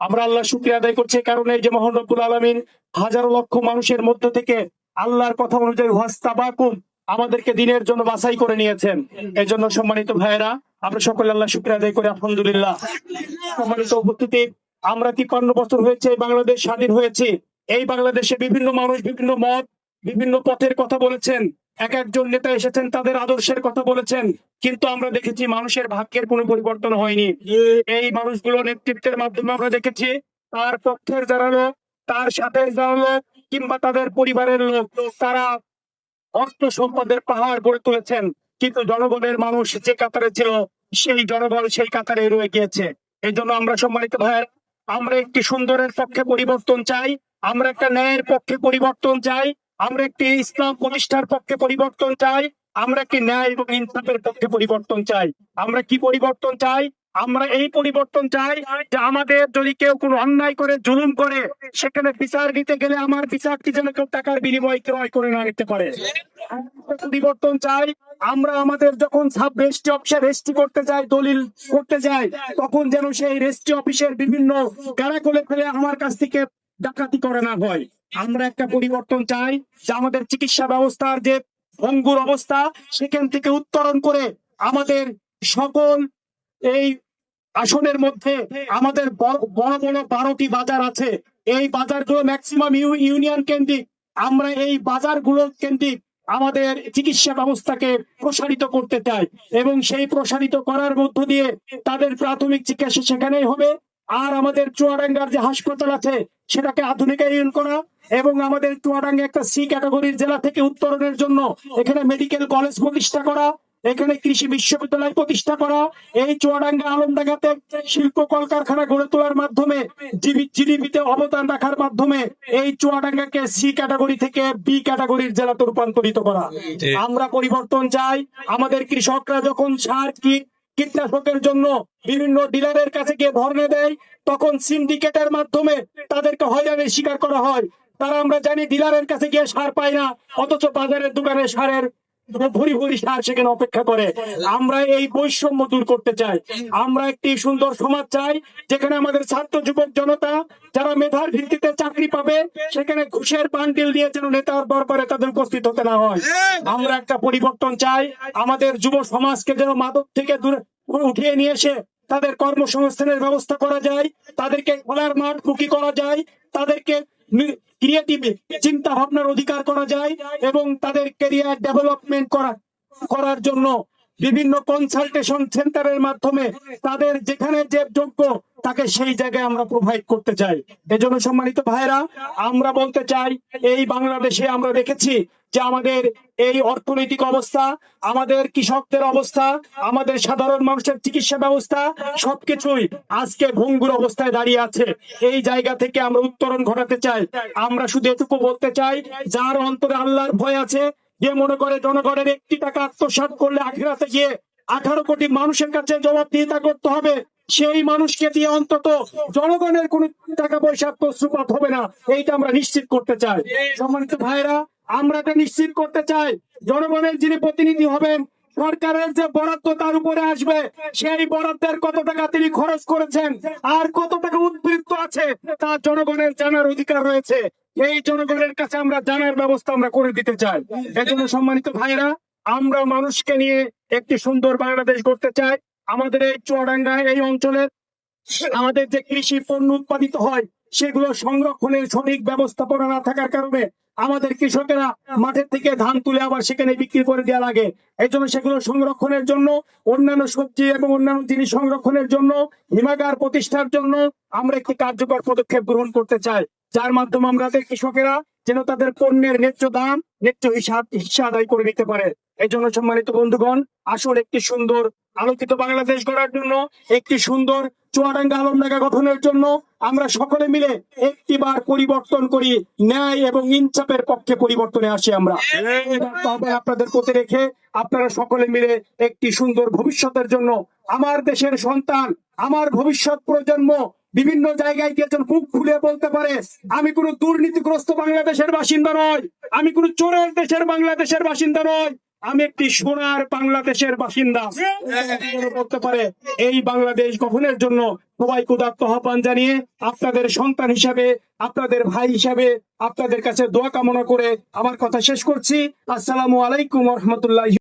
আমরা আল্লাহ শুক্রিয়া আদায় করছি কারণ এই যে মোহন রব্বুল আলমিন হাজারো লক্ষ মানুষের মধ্য থেকে আল্লাহর কথা অনুযায়ী ওয়াস্তাবাকুম আমাদেরকে দিনের জন্য বাছাই করে নিয়েছেন। এই জন্য সম্মানিত ভাইয়েরা, আমরা সকলে আল্লাহ শুক্রিয়া আদায় করি, আলহামদুলিল্লাহ। সম্মানিত উপস্থিতি, আমরা তিপ্পান্ন বছর হয়েছে, এই বাংলাদেশ স্বাধীন হয়েছে? এই বাংলাদেশে বিভিন্ন মানুষ বিভিন্ন মত, বিভিন্ন পথের কথা বলেছেন। এক একজন নেতা এসেছেন, তাদের আদর্শের কথা বলেছেন। কিন্তু আমরা দেখেছি মানুষের ভাগ্যের কোনো পরিবর্তন হয়নি। এই মানুষগুলো নেতৃত্বের মাধ্যমে আমরা দেখেছি, তার পক্ষের যারা লোক, তার সাথে যারা লোক, কিংবা তাদের পরিবারের লোক, তারা অর্থ সম্পদের পাহাড় গড়ে তুলেছেন। কিন্তু জনগণের মানুষ যে কাতারে ছিল, সেই জনগণ সেই কাতারে রয়ে গিয়েছে। এই জন্য আমরা সম্মানিত ভাইয়ের, আমরা একটি সুন্দরের পক্ষে পরিবর্তন চাই, আমরা একটা ন্যায়ের পক্ষে পরিবর্তন চাই। আমরা একটি ইসলাম প্রতিষ্ঠার পক্ষে পরিবর্তন চাই, আমরা একটি ন্যায় এবং ইনসাফের পক্ষে পরিবর্তন চাই। আমরা কি পরিবর্তন চাই? আমরা এই পরিবর্তন চাই যে আমাদের যদি কেউ কোনো অন্যায় করে, জুলুম করে, সেখানে বিচার দিতে গেলে আমার বিচারটি যেন কেউ টাকার বিনিময়ে ক্রয় করে না নিতে পারে। পরিবর্তন চাই, আমরা আমাদের যখন রেজিস্ট্রি অফিসে রেজিস্ট্রি করতে যাই, দলিল করতে যাই, তখন যেন সেই রেজিস্ট্রি অফিসের বিভিন্ন গাড়া ফেলে আমার কাছ থেকে ডাকাতি করে না হয়। আমরা একটা পরিবর্তন চাই যে আমাদের চিকিৎসা ব্যবস্থার যে ভঙ্গুর অবস্থা, সেখান থেকে উত্তরণ করে আমাদের সকল এই আসনের মধ্যে আমাদের বড় বড় বারোটি বাজার আছে। এই বাজারগুলো ম্যাক্সিমাম ইউনিয়ন কেন্দ্রিক। আমরা এই বাজারগুলো কেন্দ্রিক আমাদের চিকিৎসা ব্যবস্থাকে প্রসারিত করতে চাই এবং সেই প্রসারিত করার মধ্য দিয়ে তাদের প্রাথমিক চিকিৎসা সেখানেই হবে। আর আমাদের চুয়াডাঙ্গার যে হাসপাতাল আছে সেটাকে আধুনিকায়ন করা এবং আমাদের চুয়াডাঙ্গা একটা সি ক্যাটাগরির জেলা থেকে উত্তরণের জন্য এখানে মেডিকেল কলেজ প্রতিষ্ঠা করা এখানে কৃষি বিশ্ববিদ্যালয় প্রতিষ্ঠা করা এই চুয়াডাঙ্গা আলমডাঙ্গাতে শিল্প কলকারখানা গড়ে তোলার মাধ্যমে জিডিপিতে অবদান রাখার মাধ্যমে এই চুয়াডাঙ্গাকে সি ক্যাটাগরি থেকে বি ক্যাটাগরির জেলাতে রূপান্তরিত করা। আমরা পরিবর্তন চাই আমাদের কৃষকরা যখন সার কি কীটনাশকের জন্য বিভিন্ন ডিলারের কাছে গিয়ে ধর্ণা দেয়, তখন সিন্ডিকেটের মাধ্যমে তাদেরকে হয়রানির শিকার করা হয়। তারা আমরা জানি ডিলারের কাছে গিয়ে সার পায় না, অথচ বাজারের দোকানে সারের ভরি ভরি সার সেখানে অপেক্ষা করে। আমরা এই বৈষম্য দূর করতে চাই। আমরা একটি সুন্দর সমাজ চাই, যেখানে আমাদের ছাত্র যুবক জনতা, যারা মেধার ভিত্তিতে চাকরি পাবে, সেখানে ঘুষের দিয়ে যেন নেতার দরবারে তাদের উপস্থিত হতে না হয়। আমরা একটা পরিবর্তন চাই। আমাদের যুব সমাজকে যেন মাদক থেকে দূরে উঠিয়ে নিয়ে এসে তাদের কর্মসংস্থানের ব্যবস্থা করা যায়, তাদেরকে খোলার মাঠ মুখী করা যায়, তাদেরকে ক্রিয়েটিভ চিন্তা ভাবনার অধিকার করা যায় এবং তাদের ক্যারিয়ার ডেভেলপমেন্ট করা করার জন্য বিভিন্ন কনসালটেশন সেন্টারের মাধ্যমে তাদের যেখানে যে যোগ্য, তাকে সেই জায়গায় আমরা প্রোভাইড করতে চাই। এজন্য সম্মানিত ভাইরা আমরা বলতে চাই, এই বাংলাদেশে আমরা দেখেছি যে আমাদের এই অর্থনৈতিক অবস্থা, আমাদের কৃষকদের অবস্থা, আমাদের সাধারণ মানুষের চিকিৎসা ব্যবস্থা, সবকিছুই আজকে ভঙ্গুর অবস্থায় দাঁড়িয়ে আছে। এই জায়গা থেকে আমরা উত্তরণ ঘটাতে চাই। আমরা শুধু এটুকু বলতে চাই, যার অন্তরে আল্লাহর ভয় আছে যে মনে করে জনগণের একটি টাকা আত্মসাত করলে আখেরাতে গিয়ে আঠারো কোটি মানুষের কাছে জবাবদিহিতা করতে হবে, সেই মানুষকে দিয়ে অন্তত জনগণের কোন টাকা পয়সা প্রশ্রুপাত হবে না, এইটা আমরা নিশ্চিত করতে চাই। সম্মানিত ভাইরা আমরা এটা নিশ্চিত করতে চাই, জনগণের যিনি প্রতিনিধি হবেন সরকারের যে বরাদ্দ তার উপরে আসবে, সেই বরাদ্দের কত টাকা তিনি খরচ করেছেন আর কত টাকা উদ্বৃত্ত আছে, তা জনগণের জানার অধিকার রয়েছে। এই জনগণের কাছে আমরা জানার ব্যবস্থা আমরা করে দিতে চাই। এজন্য সম্মানিত ভাইরা আমরা মানুষকে নিয়ে একটি সুন্দর বাংলাদেশ গড়তে চাই। আমাদের এই চুয়াডাঙ্গা এই অঞ্চলের আমাদের যে কৃষি পণ্য উৎপাদিত হয়, সেগুলো সংরক্ষণের সঠিক ব্যবস্থাপনা না থাকার কারণে আমাদের কৃষকেরা মাঠের থেকে ধান তুলে আবার সেখানে বিক্রি করে দেওয়া লাগে। এই জন্য সেগুলো সংরক্ষণের জন্য, অন্যান্য সবজি এবং অন্যান্য জিনিস সংরক্ষণের জন্য, হিমাগার প্রতিষ্ঠার জন্য আমরা একটি কার্যকর পদক্ষেপ গ্রহণ করতে চাই। যার মাধ্যমে আমাদের কৃষকেরা যেন তাদের পণ্যের ন্যায্য দাম, ন্যায্য হিসাব, হিসা আদায় করে নিতে পারে। এই জন্য সম্মানিত বন্ধুগণ আসল একটি সুন্দর আলোকিত বাংলাদেশ গড়ার জন্য একটি সুন্দর চুয়াডাঙ্গা আলমডাঙ্গা গঠনের জন্য আমরা সকলে মিলে একটিবার পরিবর্তন করি, ন্যায় এবং ইনসাফের পক্ষে পরিবর্তনে আসি আমরা। আপনাদের প্রতি রেখে আপনারা সকলে মিলে একটি সুন্দর ভবিষ্যতের জন্য আমার দেশের সন্তান, আমার ভবিষ্যৎ প্রজন্ম বিভিন্ন জায়গায় গিয়ে যেন বুক খুলে বলতে পারে, আমি কোনো দুর্নীতিগ্রস্ত বাংলাদেশের বাসিন্দা নয়, আমি কোনো চোরের দেশের বাংলাদেশের বাসিন্দা নয়। আমি একটি সোনার বাংলাদেশের বাসিন্দা। করতে পারে এই বাংলাদেশ গঠনের জন্য সবাই কুদাত্ত আহ্বান জানিয়ে আপনাদের সন্তান হিসাবে আপনাদের ভাই হিসাবে আপনাদের কাছে দোয়া কামনা করে আমার কথা শেষ করছি। আসসালামু আলাইকুম রহমতুল্লাহ